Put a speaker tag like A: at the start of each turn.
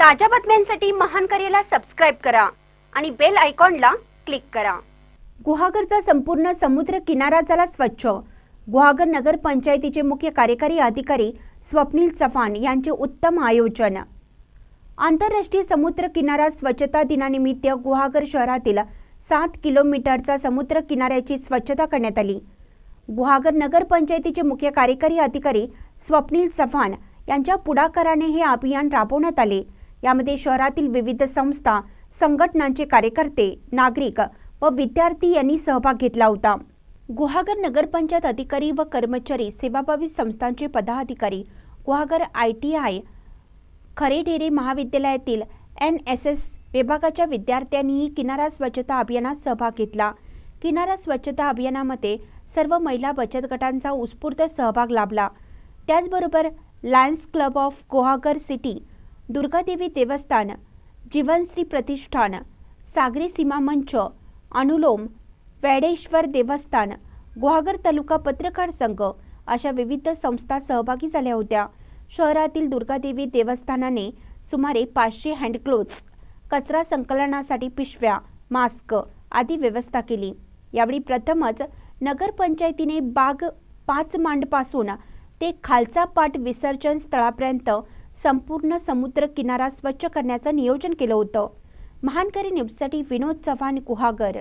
A: ताज्या बातम्यांसाठी महान करेला सबस्क्राईब करा आणि बेल आयकॉनला क्लिक करा. गुहागरचा संपूर्ण समुद्र किनारा झाला स्वच्छ. गुहागर नगर पंचायतीचे मुख्य कार्यकारी अधिकारी स्वप्नील चव्हाण यांचे उत्तम आयोजन. आंतरराष्ट्रीय समुद्र किनारा स्वच्छता दिनानिमित्त गुहागर शहरातील सात किलोमीटरचा समुद्र किनाऱ्याची स्वच्छता करण्यात आली. गुहागर नगर पंचायतीचे मुख्य कार्यकारी अधिकारी स्वप्नील चव्हाण यांच्या पुढाकाराने हे अभियान राबवण्यात आले. यामध्ये शहरातील विविध संस्था संघटनांचे कार्यकर्ते नागरिक व विद्यार्थी यांनी सहभाग घेतला होता. गुहागर नगरपंचायत अधिकारी व कर्मचारी सेवाभावी संस्थांचे पदाधिकारी Guhagar I T I Kharedhere महाविद्यालयातील एन एस एस विभागाच्या विद्यार्थ्यांनीही किनारा स्वच्छता अभियानात सहभाग घेतला. किनारा स्वच्छता अभियानामध्ये सर्व महिला बचत गटांचा उत्स्फूर्त सहभाग लाभला. त्याचबरोबर Lions club of Guhagar city Durgadevi देवस्थान जीवनश्री प्रतिष्ठान सागरी सीमा मंच अनुलोम वेडेश्वर देवस्थान गुहागर तालुका पत्रकार संघ अशा विविध संस्था सहभागी झाल्या होत्या. शहरातील दुर्गादेवी देवस्थानाने सुमारे पाचशे हँडग्लोव्ज कचरा संकलनासाठी पिशव्या मास्क आदी व्यवस्था केली. यावेळी प्रथमच नगरपंचायतीने बाग पाच मांडपासून ते खालचा पाट विसर्जन स्थळापर्यंत संपूर्ण समुद्र किनारा स्वच्छ करण्याचं नियोजन केलं होतं. महानकरी न्यूजसाठी विनोद चव्हाण गुहागर